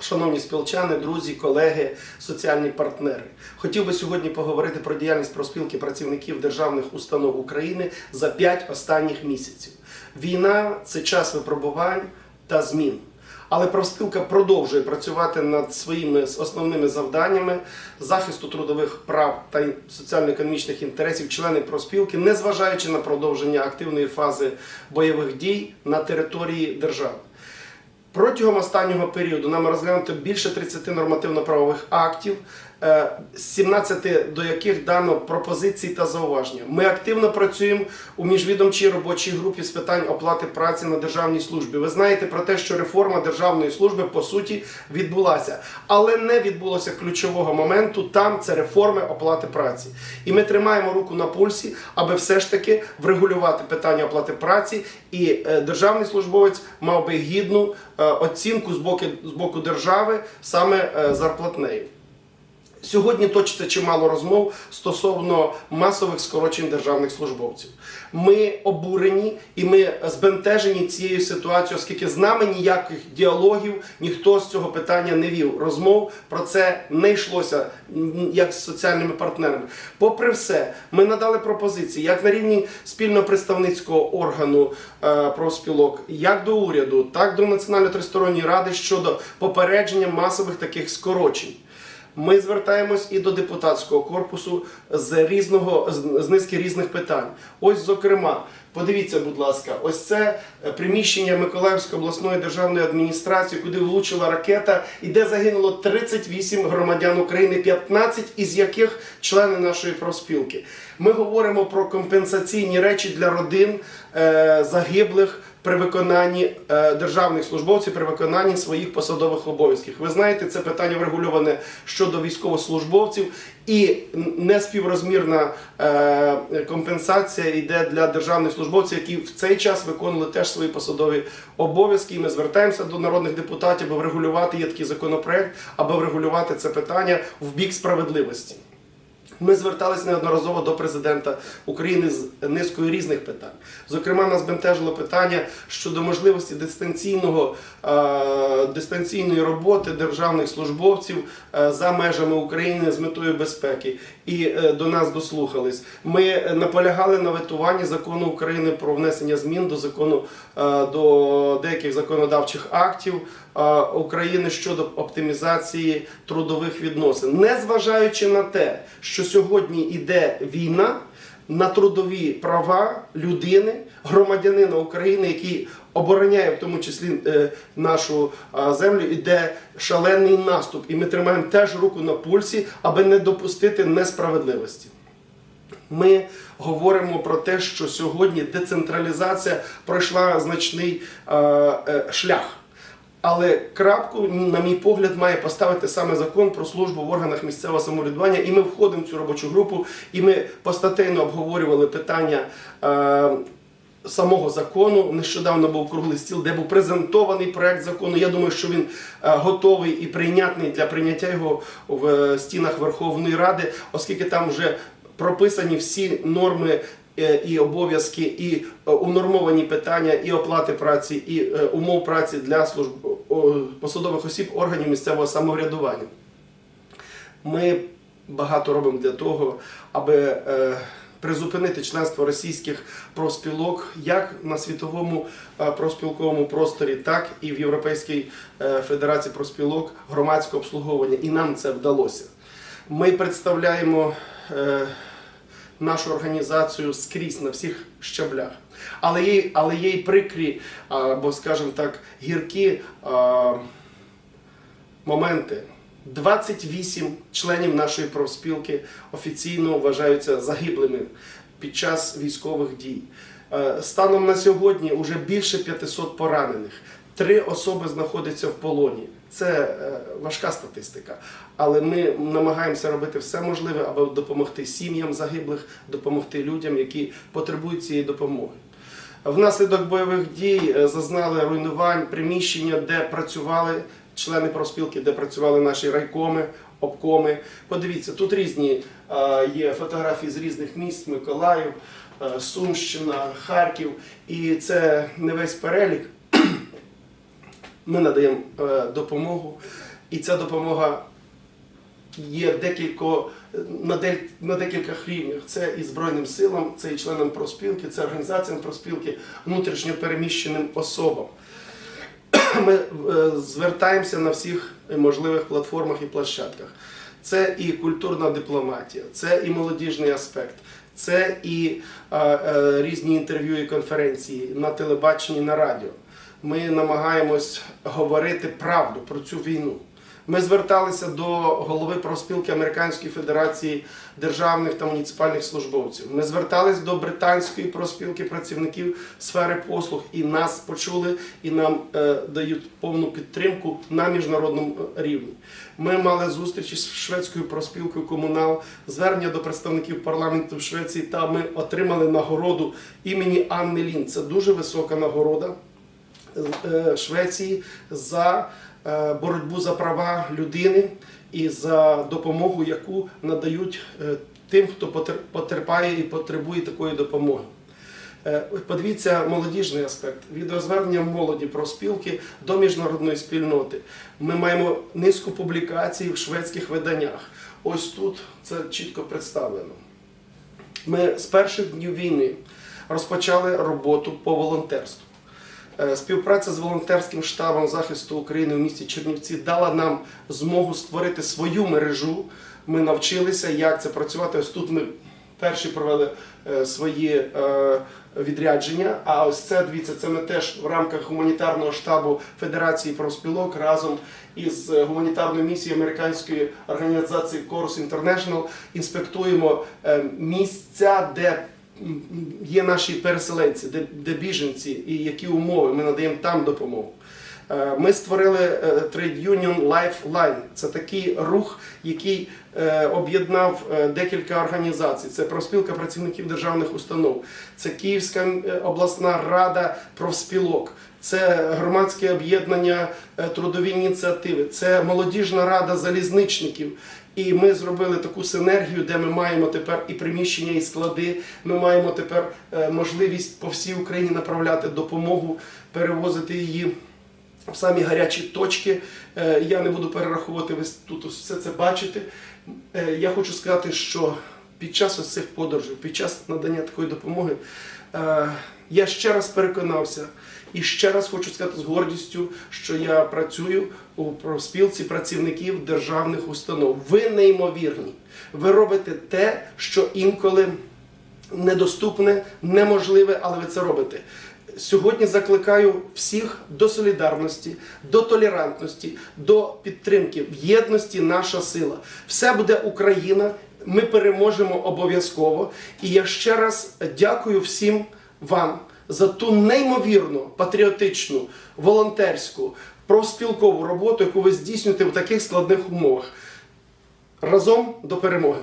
Шановні спілчани, друзі, колеги, соціальні партнери, хотів би сьогодні поговорити про діяльність профспілки працівників державних установ України за 5 останніх місяців. Війна це час випробувань та змін. Але профспілка продовжує працювати над своїми основними завданнями захисту трудових прав та соціально-економічних інтересів членів профспілки, незважаючи на продовження активної фази бойових дій на території держави. Протягом останнього періоду нам розглянуто більше 30 нормативно-правових актів, з 17 до яких дано пропозиції та зауваження. Ми активно працюємо у міжвідомчій робочій групі з питань оплати праці на державній службі. Ви знаєте про те, що реформа державної служби по суті відбулася, але не відбулося ключового моменту. Там це реформи оплати праці. І ми тримаємо руку на пульсі, аби все ж таки врегулювати питання оплати праці. І е, державний службовець мав би гідну е, оцінку з боку, з боку держави саме е, зарплатнею. Сьогодні точиться чимало розмов стосовно масових скорочень державних службовців. Ми обурені і ми збентежені цією ситуацією, оскільки з нами ніяких діалогів ніхто з цього питання не вів. Розмов про це не йшлося як з соціальними партнерами. Попри все, ми надали пропозиції як на рівні спільного представницького органу е, профспілок, як до уряду, так до Національної тристоронньої ради щодо попередження масових таких скорочень. Ми звертаємось і до депутатського корпусу з різного з- низки різних питань. Ось, зокрема, подивіться, будь ласка, ось це е, приміщення Миколаївської обласної державної адміністрації, куди влучила ракета, і де загинуло 38 громадян України, 15 із яких члени нашої профспілки. Ми говоримо про компенсаційні речі для родин е, загиблих при виконанні е, державних службовців при виконанні своїх посадових обов'язків. Ви знаєте, це питання врегульоване щодо військовослужбовців, і неспіврозмірна е, компенсація йде для державних службовців, які в цей час виконували теж свої посадові обов'язки. І ми звертаємося до народних депутатів, аби врегулювати є такий законопроект, аби врегулювати це питання в бік справедливості. Ми звертались неодноразово до президента України з низкою різних питань. Зокрема, нас бентежило питання щодо можливості дистанційного е, дистанційної роботи державних службовців е, за межами України з метою безпеки. І е, до нас дослухались. Ми наполягали на ветуванні закону України про внесення змін до закону е, до деяких законодавчих актів е, України щодо оптимізації трудових відносин, незважаючи на те, що сьогодні йде війна на трудові права людини, громадянина України, який обороняє в тому числі е, нашу землю, іде шалений наступ, і ми тримаємо теж руку на пульсі, аби не допустити несправедливості. Ми говоримо про те, що сьогодні децентралізація пройшла значний е, шлях. Але крапку, на мій погляд, має поставити саме закон про службу в органах місцевого самоврядування. І ми входимо в цю робочу групу, і ми постатейно обговорювали питання. Е, Самого закону нещодавно був круглий стіл, де був презентований проект закону. Я думаю, що він е, готовий і прийнятний для прийняття його в е, стінах Верховної Ради, оскільки там вже прописані всі норми і обов'язки, і унормовані питання і оплати праці, і умов праці для служб посадових осіб органів місцевого самоврядування. Ми багато робимо для того, аби е, призупинити членство російських профспілок як на світовому е, профспілковому просторі, так і в Європейській е, Федерації профспілок громадського обслуговування. І нам це вдалося. Ми представляємо нашу організацію скрізь на всіх щаблях. Але є, але є й прикрі, або, скажімо так, гіркі. е, моменти. 28 членів нашої профспілки офіційно вважаються загиблими під час військових дій. Е, Станом на сьогодні вже більше 500 поранених. Три особи знаходяться в полоні. Це е, важка статистика, але ми намагаємося робити все можливе, аби допомогти сім'ям загиблих, допомогти людям, які потребують цієї допомоги. Внаслідок бойових дій е, зазнали руйнувань приміщення, де працювали члени профспілки, де працювали наші райкоми, обкоми. Подивіться, тут різні е, є фотографії з різних міст: Миколаїв, е, Сумщина, Харків. І це не весь перелік. Ми надаємо допомогу. І ця допомога є декілько, на, дель, на декількох рівнях. Це і Збройним силам, це і членам проспілки, це організаціям проспілки, внутрішньо переміщеним особам. Ми е, звертаємося на всіх можливих платформах і площадках. Це і культурна дипломатія, це і молодіжний аспект, це і е, е, різні інтерв'ю і конференції на телебаченні, на радіо. Ми намагаємось говорити правду про цю війну. Ми зверталися до голови профспілки Американської Федерації державних та муніципальних службовців. Ми звертались до британської профспілки працівників сфери послуг і нас почули і нам е, дають повну підтримку на міжнародному е, рівні. Ми мали зустрічі з шведською профспілкою комунал, звернення до представників парламенту в Швеції. Та ми отримали нагороду імені Анни Лін. Це дуже висока нагорода. Е, Швеції за е, боротьбу за права людини і за допомогу, яку надають е, тим, хто потерпає і потребує такої допомоги. Е, Подивіться молодіжний аспект, відеозвернення молоді про спілки до міжнародної спільноти. Ми маємо низку публікацій в шведських виданнях. Ось тут це чітко представлено. Ми з перших днів війни розпочали роботу по волонтерству. Е, Співпраця з волонтерським штабом захисту України в місті Чернівці дала нам змогу створити свою мережу. Ми навчилися, як це працювати. Ось тут ми перші провели е, свої е, відрядження. А ось це дивіться, це ми теж в рамках гуманітарного штабу Федерації профспілок разом із гуманітарною місією американської організації Chorus International інспектуємо місця, де є наші переселенці, де, де біженці і які умови. Ми надаємо там допомогу. Е, Ми створили е, Trade Union Lifeline. Це такий рух, який е, об'єднав декілька організацій. Це профспілка працівників державних установ, це Київська обласна рада профспілок, це громадське об'єднання трудові ініціативи, це молодіжна рада залізничників. І ми зробили таку синергію, де ми маємо тепер і приміщення, і склади. Ми маємо тепер е, можливість по всій Україні направляти допомогу, перевозити її в самі гарячі точки. Е, Я не буду перераховувати, ви тут все це бачите. Е, Я хочу сказати, що під час ось подорожей, під час надання такої допомоги, е, я ще раз переконався і ще раз хочу сказати з гордістю, що я працюю у профспілці працівників державних установ. Ви неймовірні. Ви робите те, що інколи недоступне, неможливе, але ви це робите. Сьогодні закликаю всіх до солідарності, до толерантності, до підтримки. В єдності наша сила. Все буде Україна. Ми переможемо обов'язково. І я ще раз дякую всім вам за ту неймовірну патріотичну, волонтерську, профспілкову роботу, яку ви здійснюєте в таких складних умовах. Разом до перемоги!